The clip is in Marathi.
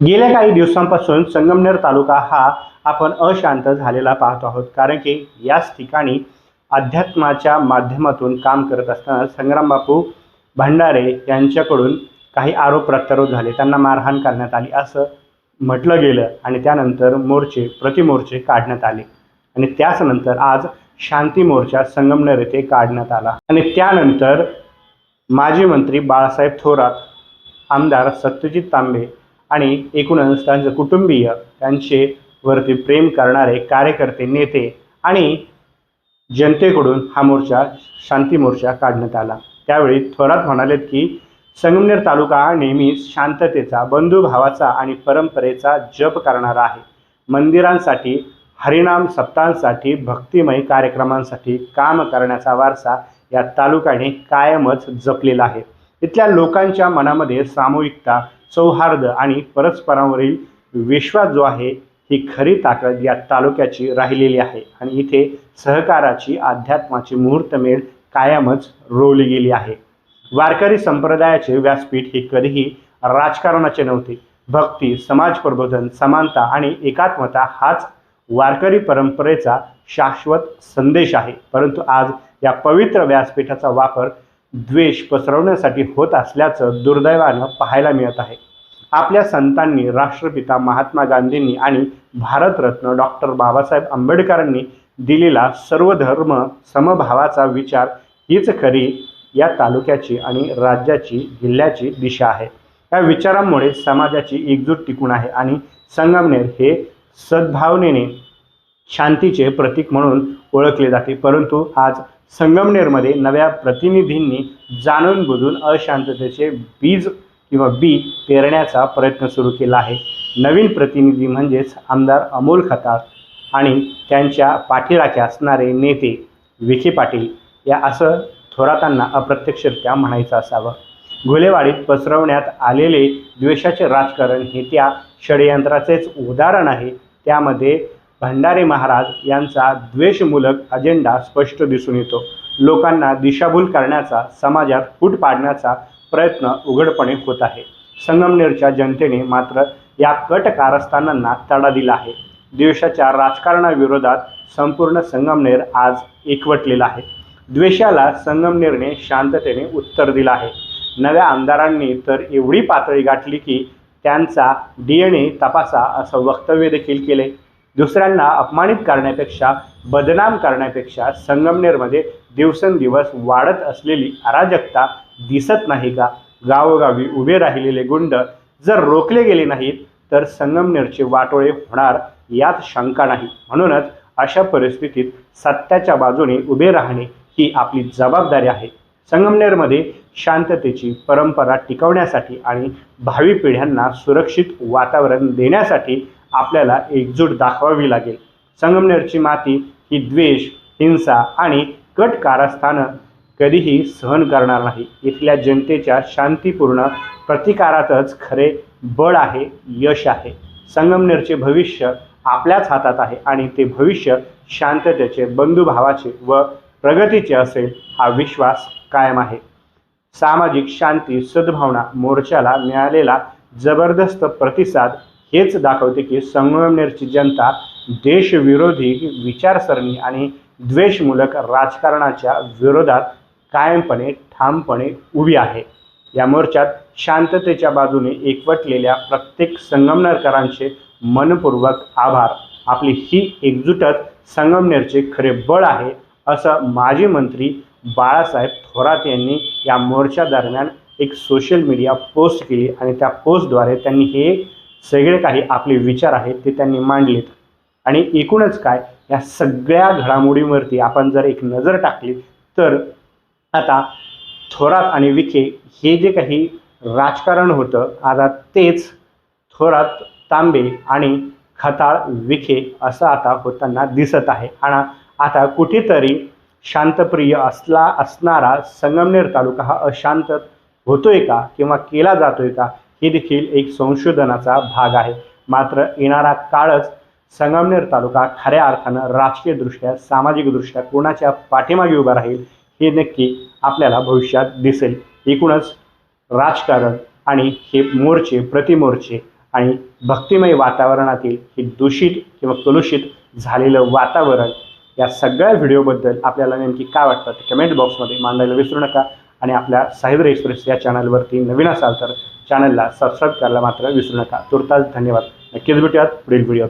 गेल्या काही दिवसांपासून संगमनेर तालुका हा आपण अशांत झालेला पाहतो आहोत. कारण की याच ठिकाणी अध्यात्माच्या माध्यमातून काम करत असताना संग्रामबापू भंडारे यांच्याकडून काही आरोप प्रत्यारोप झाले. त्यांना मारहाण करण्यात आली असं म्हटलं गेलं आणि त्यानंतर मोर्चे प्रतिमोर्चे काढण्यात आले. आणि त्याच नंतर आज शांती मोर्चा संगमनेर येथे काढण्यात आला. आणि त्यानंतर माजी मंत्री बाळासाहेब थोरात आमदार सत्यजित तांबे आणि एकूणच त्यांचं कुटुंबीय त्यांचे वरती प्रेम करणारे कार्यकर्ते नेते आणि जनतेकडून हा मोर्चा शांती मोर्चा काढण्यात आला. त्यावेळी थोरात म्हणालेत की संगमनेर तालुका हा नेहमीच शांततेचा बंधुभावाचा आणि परंपरेचा जप करणारा आहे. मंदिरांसाठी हरिनाम सप्तांसाठी भक्तिमय कार्यक्रमांसाठी काम करण्याचा वारसा या तालुक्याने कायमच जपलेला आहे. इथल्या लोकांच्या मनामध्ये सामूहिकता सौहार्द आणि परस्परांवरील विश्वास जो आहे ही खरी ताकद या तालुक्याची राहिलेली आहे. आणि इथे सहकाराची अध्यात्माची मुहूर्तमेळ कायमच रोवली गेली आहे. वारकरी संप्रदायाचे व्यासपीठ हे कधीही राजकारणाचे नव्हते. भक्ती समाज प्रबोधन समानता आणि एकात्मता हाच वारकरी परंपरेचा शाश्वत संदेश आहे. परंतु आज या पवित्र व्यासपीठाचा वापर द्वेष पसरवण्यासाठी होत असल्याचं दुर्दैवानं पाहायला मिळत आहे. आपल्या संतांनी राष्ट्रपिता महात्मा गांधींनी आणि भारतरत्न डॉक्टर बाबासाहेब आंबेडकरांनी दिलेला सर्वधर्म समभावाचा विचार हीच खरी या तालुक्याची आणि राज्याची जिल्ह्याची दिशा आहे. या विचारांमुळे समाजाची एकजूट टिकून आहे आणि संगमनेर हे सद्भावनेने शांतीचे प्रतीक म्हणून ओळखले जाते. परंतु आज संगमनेरमध्ये नव्या प्रतिनिधींनी जाणून बुजून अशांततेचे बीज किंवा बी पेरण्याचा प्रयत्न सुरू केला आहे. नवीन प्रतिनिधी म्हणजेच आमदार अमोल खताळ आणि त्यांच्या पाठीराखे असणारे नेते विखे पाटील या असं थोरातांना अप्रत्यक्षरित्या म्हणायचं असावं. घुलेवाडीत पसरवण्यात आलेले द्वेषाचे राजकारण हे त्या षडयंत्राचेच उदाहरण आहे. त्यामध्ये भंडारे महाराज यांचा द्वेषमूलक अजेंडा स्पष्ट दिसून येतो. लोकांना दिशाभूल करण्याचा समाजात फूट पाडण्याचा प्रयत्न उघडपणे होत आहे. संगमनेरच्या जनतेने मात्र या कट कारस्थानांना तडा दिला आहे. द्वेषाच्या राजकारणाविरोधात संपूर्ण संगमनेर आज एकवटलेला आहे. द्वेषाला संगमनेरने शांततेने उत्तर दिलं आहे. नव्या आमदारांनी तर एवढी पातळी गाठली की त्यांचा डी एन ए तपासा असं वक्तव्य देखील केले. दुसऱ्यांना अपमानित करण्यापेक्षा बदनाम करण्यापेक्षा संगमनेरमध्ये दिवसेंदिवस वाढत असलेली अराजकता दिसत नाही का? गावोगावी उभे राहिलेले गुंड जर रोखले गेले नाहीत तर संगमनेरचे वाटोळे होणार यात शंका नाही. म्हणूनच अशा परिस्थितीत सत्याच्या बाजूने उभे राहणे ही आपली जबाबदारी आहे. संगमनेरमध्ये शांततेची परंपरा टिकवण्यासाठी आणि भावी पिढ्यांना सुरक्षित वातावरण देण्यासाठी आपल्याला एकजूट दाखवावी लागेल. संगमनेरची माती ही द्वेष हिंसा आणि कट कारस्थानं कधीही सहन करणार नाही. इथल्या जनतेच्या शांतीपूर्ण प्रतिकारातच खरे बळ आहे यश आहे. संगमनेरचे भविष्य आपल्याच हातात आहे आणि ते भविष्य शांततेचे बंधुभावाचे व प्रगतीचे असेल हा विश्वास कायम आहे. सामाजिक शांती सद्भावना मोर्चाला मिळालेला जबरदस्त प्रतिसाद हेच दाखवते की संगमनेरची जनता देशविरोधी विचारसरणी आणि द्वेषमूलक राजकारणाच्या विरोधात कायमपणे ठामपणे उभी आहे. या मोर्चात शांततेच्या बाजूने एकवटलेल्या प्रत्येक संगमनेरकरांचे मनपूर्वक आभार. आपली ही एकजूटच संगमनेरचे खरे बळ आहे असं माजी मंत्री बाळासाहेब थोरात यांनी या मोर्चा दरम्यान एक सोशल मीडिया पोस्ट केली आणि त्या पोस्टद्वारे त्यांनी हे सगळे काही आपले विचार आहेत ते त्यांनी मांडलेत. आणि एकूणच काय या सगळ्या घडामोडींवरती आपण जर एक नजर टाकली तर आता थोरात आणि विखे हे जे काही राजकारण होतं आता तेच थोरात तांबे आणि खताळ विखे असं आता होताना दिसत आहे. आणि आता कुठेतरी शांतप्रिय असला असणारा संगमनेर तालुका हा अशांत होतोय का किंवा केला जातोय का हे देखील एक संशोधनाचा भाग आहे. मात्र येणारा काळच संगमनेर तालुका खऱ्या अर्थानं राजकीयदृष्ट्या सामाजिकदृष्ट्या कोणाच्या पाठीमागे उभा राहील हे नक्की आपल्याला भविष्यात दिसेल. एकूणच राजकारण आणि हे मोर्चे प्रतिमोर्चे आणि भक्तिमय वातावरणातील हे दूषित किंवा कलुषित झालेलं वातावरण या सगळ्या व्हिडिओबद्दल आपल्याला नेमकी काय वाटतं ते कमेंट बॉक्समध्ये मांडायला विसरू नका. आणि आपल्या साहिद्र एक्सप्रेस या चॅनलवरती नवीन असाल तर चॅनलला सबस्क्राईब करायला मात्र विसरू नका. तुर्तास धन्यवाद. नक्कीच भेटूयात पुढील व्हिडिओ